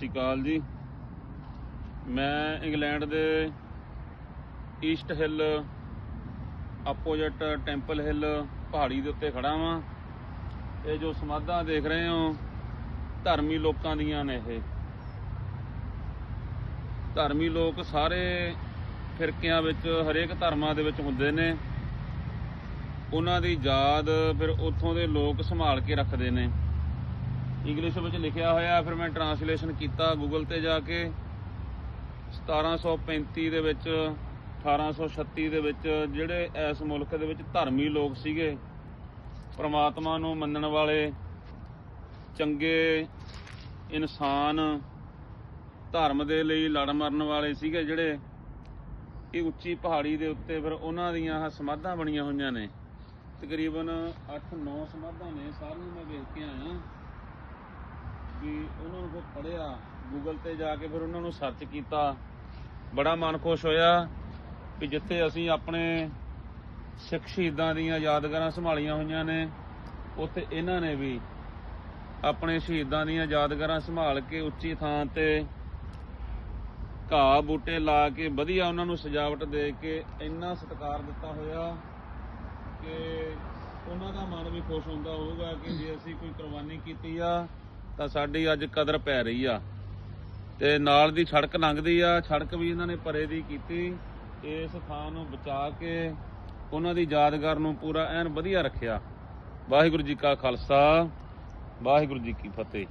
ਸ਼੍ਰੀ ਅਕਾਲ ਜੀ। ਮੈਂ ਇੰਗਲੈਂਡ ਦੇ East Hill, opposite temple hill ਪਹਾੜੀ ਦੇ ਉੱਤੇ ਖੜਾ ਵਾਂ। ਇਹ ਜੋ ਸਮਾਧਾਂ ਦੇਖ ਰਹੇ ਹੋ, ਧਰਮੀ ਲੋਕਾਂ ਦੀਆਂ ਨੇ ਇਹ। ਧਰਮੀ ਲੋਕ ਸਾਰੇ ਫਿਰਕਿਆਂ ਵਿੱਚ, ਹਰੇਕ ਧਰਮਾਂ ਦੇ ਵਿੱਚ ਹੁੰਦੇ ਨੇ। ਉਹਨਾਂ ਦੀ ਯਾਦ ਫਿਰ ਉੱਥੋਂ ਦੇ ਲੋਕ ਸੰਭਾਲ ਕੇ ਰੱਖਦੇ ਨੇ। ਇੰਗਲਿਸ਼ ਵਿੱਚ ਲਿਖਿਆ ਹੋਇਆ, ਫਿਰ ਮੈਂ ਟਰਾਂਸਲੇਸ਼ਨ ਕੀਤਾ ਗੂਗਲ ਤੇ ਜਾ ਕੇ। 1735 ਦੇ ਵਿੱਚ 1836 ਦੇ ਵਿੱਚ ਜਿਹੜੇ ਇਸ ਮੁਲਕ ਦੇ ਵਿੱਚ ਧਰਮੀ ਲੋਕ ਸੀਗੇ, ਪ੍ਰਮਾਤਮਾ ਨੂੰ ਮੰਨਣ ਵਾਲੇ, ਚੰਗੇ ਇਨਸਾਨ ਧਰਮ ਦੇ ਲਈ ਲੜ ਮਰਨ ਵਾਲੇ ਸੀਗੇ ਜਿਹੜੇ, ਇਹ ਉੱਚੀ ਪਹਾੜੀ ਦੇ ਉੱਤੇ ਫਿਰ ਉਹਨਾਂ ਦੀਆਂ ਸਮਾਧਾਂ ਬਣੀਆਂ ਹੋਈਆਂ ਨੇ। ਤਕਰੀਬਨ 8-9 ਸਮਾਧਾਂ ਨੇ, ਸਾਰੀਆਂ ਮੈਂ ਵੇਖ ਕੇ ਆਇਆ। ਕਿ ਉਹਨਾਂ ਨੂੰ ਫਿਰ ਪੜਿਆ ਗੂਗਲ ਤੇ ਜਾ ਕੇ ਫਿਰ ਉਹਨਾਂ ਨੂੰ ਸਰਚ ਕੀਤਾ। ਬੜਾ ਮਨ ਖੁਸ਼ ਹੋਇਆ ਕਿ ਜਿੱਥੇ ਅਸੀਂ ਆਪਣੇ ਸਿੱਖ ਸ਼ਹੀਦਾਂ ਦੀਆਂ ਯਾਦਗਾਰਾਂ ਸੰਭਾਲੀਆਂ ਹੋਈਆਂ ਨੇ, ਉੱਥੇ ਇਹਨਾਂ ਨੇ ਵੀ ਆਪਣੇ ਸ਼ਹੀਦਾਂ ਦੀਆਂ ਯਾਦਗਾਰਾਂ ਸੰਭਾਲ ਕੇ ਉੱਚੀ ਥਾਂ ਤੇ ਘਾਹ ਬੂਟੇ ਲਾ ਕੇ ਵਧੀਆ ਉਹਨਾਂ ਨੂੰ ਸਜਾਵਟ ਦੇ ਕੇ ਇੰਨਾ ਸਤਿਕਾਰ ਦਿੱਤਾ ਹੋਇਆ ਕਿ ਉਹਨਾਂ ਦਾ ਮਨ ਵੀ ਖੁਸ਼ ਹੁੰਦਾ ਹੋਊਗਾ ਕਿ ਜੇ ਅਸੀਂ ਕੋਈ ਕੁਰਬਾਨੀ ਕੀਤੀ ਆ ਤਾਂ ਸਾਡੀ ਅੱਜ ਕਦਰ ਪੈ ਰਹੀ ਆ। ਤੇ ਨਾਲ ਦੀ ਸੜਕ ਲੰਘਦੀ ਆ, ਸੜਕ ਵੀ ਇਹਨਾਂ ਨੇ ਪਰੇ ਦੀ ਕੀਤੀ। ਇਸ ਥਾਂ ਨੂੰ ਬਚਾ ਕੇ ਉਹਨਾਂ ਦੀ ਯਾਦਗਾਰ ਨੂੰ ਪੂਰਾ ਐਨ ਵਧੀਆ ਰੱਖਿਆ। ਵਾਹਿਗੁਰੂ ਜੀ ਕਾ ਖਾਲਸਾ, ਵਾਹਿਗੁਰੂ ਜੀ ਕੀ ਫਤਿਹ।